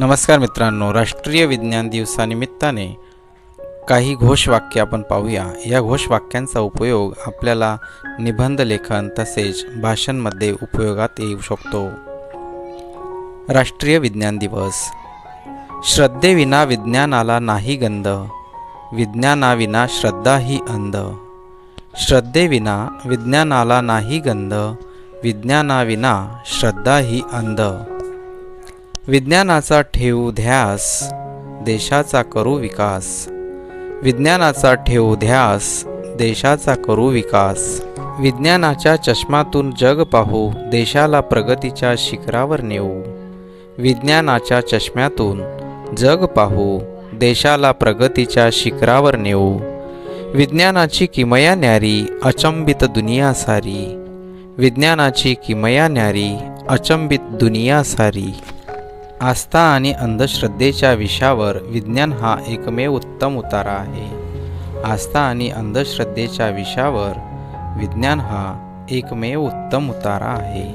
नमस्कार मित्रांनो राष्ट्रीय विज्ञान दिवसानिमित्ताने काही घोषवाक्य आपण पाहूया. या घोषवाक्यांचा उपयोग आपल्याला निबंध लेखन तसेच भाषणमध्ये उपयोगात येऊ शकतो. राष्ट्रीय विज्ञान दिवस. श्रद्धेविना विज्ञानाला नाही गंध विज्ञानाविना श्रद्धा ही अंध. श्रद्धेविना विज्ञानाला नाही गंध विज्ञानाविना श्रद्धा ही अंध. विज्ञानाचा ठेवू ध्यास देशाचा करू विकास. विज्ञानाचा ठेवू ध्यास देशाचा करू विकास. विज्ञानाच्या चष्मातून जग पाहू देशाला प्रगतीच्या शिखरावर नेऊ. विज्ञानाच्या चष्म्यातून जग पाहू देशाला प्रगतीच्या शिखरावर नेऊ. विज्ञानाची किमया न्यारी अचंबित दुनिया सारी. विज्ञानाची किमया न्यारी अचंबित दुनिया सारी. आस्था आणि अंधश्रद्धेच्या विषयावर विज्ञान हा एकमेव उत्तम उतारा आहे. आस्था आणि अंधश्रद्धेच्या विषयावर विज्ञान हा एकमेव उत्तम उतारा आहे.